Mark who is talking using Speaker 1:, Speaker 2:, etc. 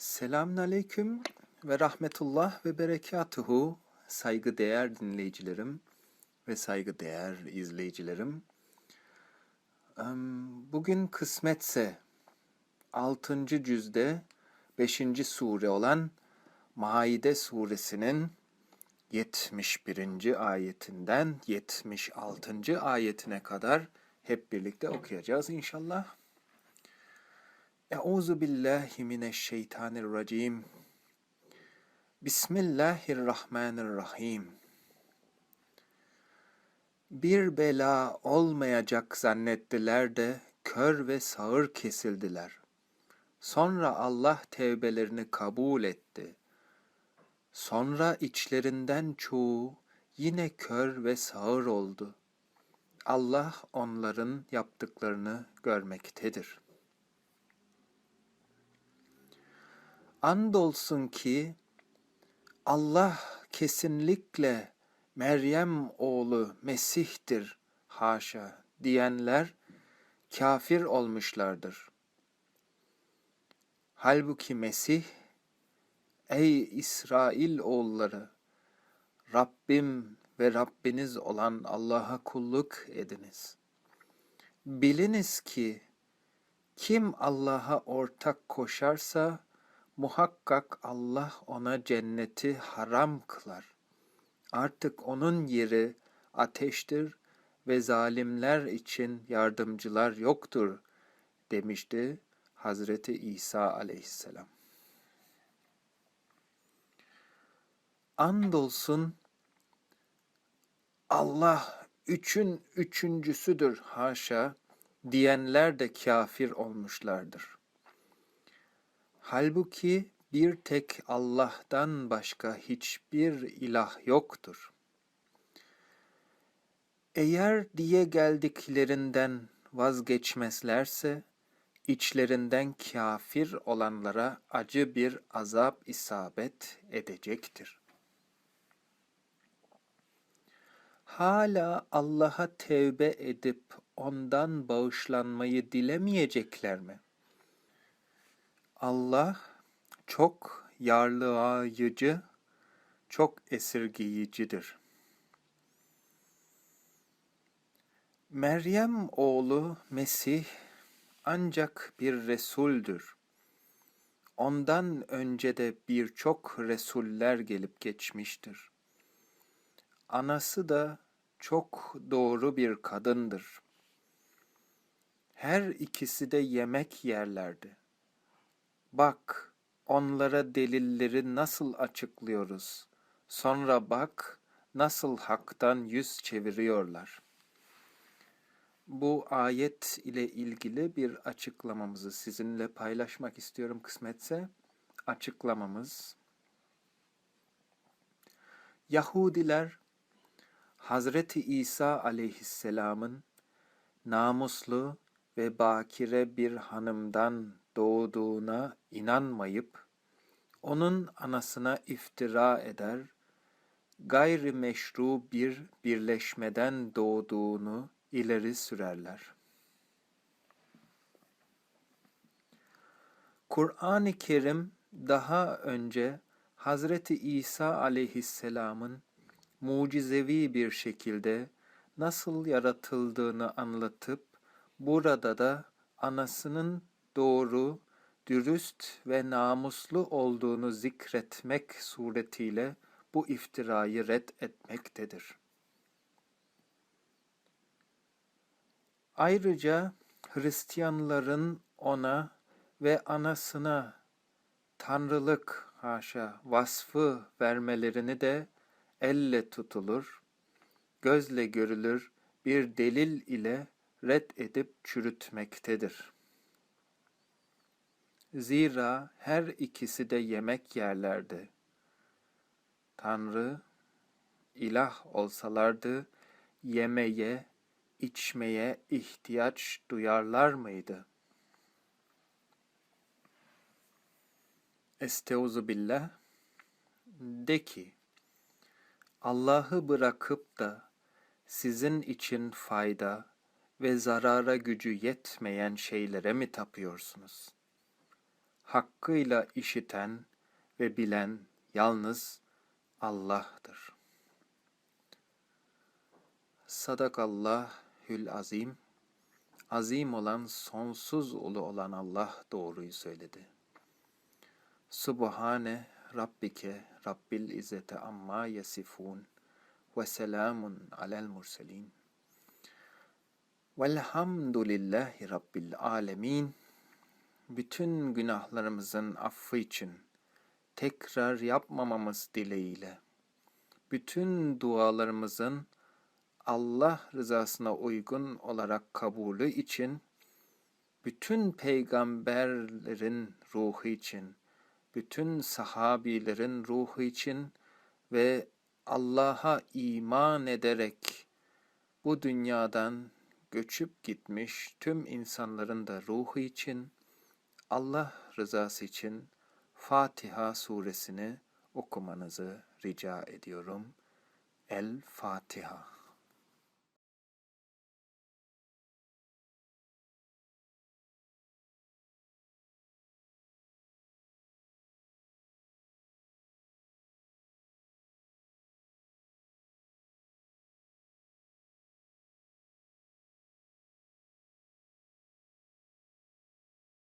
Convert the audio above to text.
Speaker 1: Selamun aleyküm ve rahmetullah ve berekatuhu saygıdeğer dinleyicilerim ve saygıdeğer izleyicilerim. Bugün kısmetse 6. cüzde 5. sure olan Maide suresinin 71. ayetinden 76. ayetine kadar hep birlikte okuyacağız inşallah. Euzu billahi mineşşeytanirracim. Bismillahirrahmanirrahim. Bir bela olmayacak zannettiler de kör ve sağır kesildiler. Sonra Allah tevbelerini kabul etti. Sonra içlerinden çoğu yine kör ve sağır oldu. Allah onların yaptıklarını görmektedir. Andolsun ki Allah kesinlikle Meryem oğlu Mesih'tir haşa diyenler kafir olmuşlardır. Halbuki Mesih ey İsrail oğulları Rabbim ve Rabbiniz olan Allah'a kulluk ediniz. Biliniz ki kim Allah'a ortak koşarsa muhakkak Allah ona cenneti haram kılar. Artık onun yeri ateştir ve zalimler için yardımcılar yoktur demişti Hazreti İsa aleyhisselam. Andolsun Allah üçün üçüncüsüdür haşa diyenler de kafir olmuşlardır. Halbuki bir tek Allah'tan başka hiçbir ilah yoktur. Eğer diye geldiklerinden vazgeçmezlerse, içlerinden kafir olanlara acı bir azap isabet edecektir. Hala Allah'a tevbe edip ondan bağışlanmayı dilemeyecekler mi? Allah çok yarlıayıcı, çok esirgeyicidir. Meryem oğlu Mesih ancak bir resuldür. Ondan önce de birçok resuller gelip geçmiştir. Anası da çok doğru bir kadındır. Her ikisi de yemek yerlerdi. Bak, onlara delilleri nasıl açıklıyoruz. Sonra bak, nasıl haktan yüz çeviriyorlar. Bu ayet ile ilgili bir açıklamamızı sizinle paylaşmak istiyorum kısmetse. Açıklamamız. Yahudiler, Hazreti İsa aleyhisselamın namuslu ve bakire bir hanımdan doğduğuna inanmayıp onun anasına iftira eder, gayri meşru bir birleşmeden doğduğunu ileri sürerler. Kur'an-ı Kerim daha önce Hazreti İsa aleyhisselamın mucizevi bir şekilde nasıl yaratıldığını anlatıp burada da anasının doğru, dürüst ve namuslu olduğunu zikretmek suretiyle bu iftirayı red etmektedir. Ayrıca Hristiyanların ona ve anasına tanrılık haşa vasfı vermelerini de elle tutulur, gözle görülür bir delil ile red edip çürütmektedir. Zira her ikisi de yemek yerlerdi. Tanrı, ilah olsalardı yemeye, içmeye ihtiyaç duyarlar mıydı? Esteuzu billah de ki Allah'ı bırakıp da sizin için fayda ve zarara gücü yetmeyen şeylere mi tapıyorsunuz? hakkıyla işiten ve bilen yalnız Allah'tır. Sadakallahül azim. Azim olan, sonsuz ulu olan Allah doğruyu söyledi. Subhane Rabbike Rabbil İzzete amma yasifun ve selamun alel murselin. Velhamdülillahi Rabbil alemin. Bütün günahlarımızın affı için tekrar yapmamamız dileğiyle bütün dualarımızın Allah rızasına uygun olarak kabulü için bütün peygamberlerin ruhu için, bütün sahabilerin ruhu için ve Allah'a iman ederek bu dünyadan göçüp gitmiş tüm insanların da ruhu için, Allah rızası için Fatiha suresini okumanızı rica ediyorum. El Fatiha.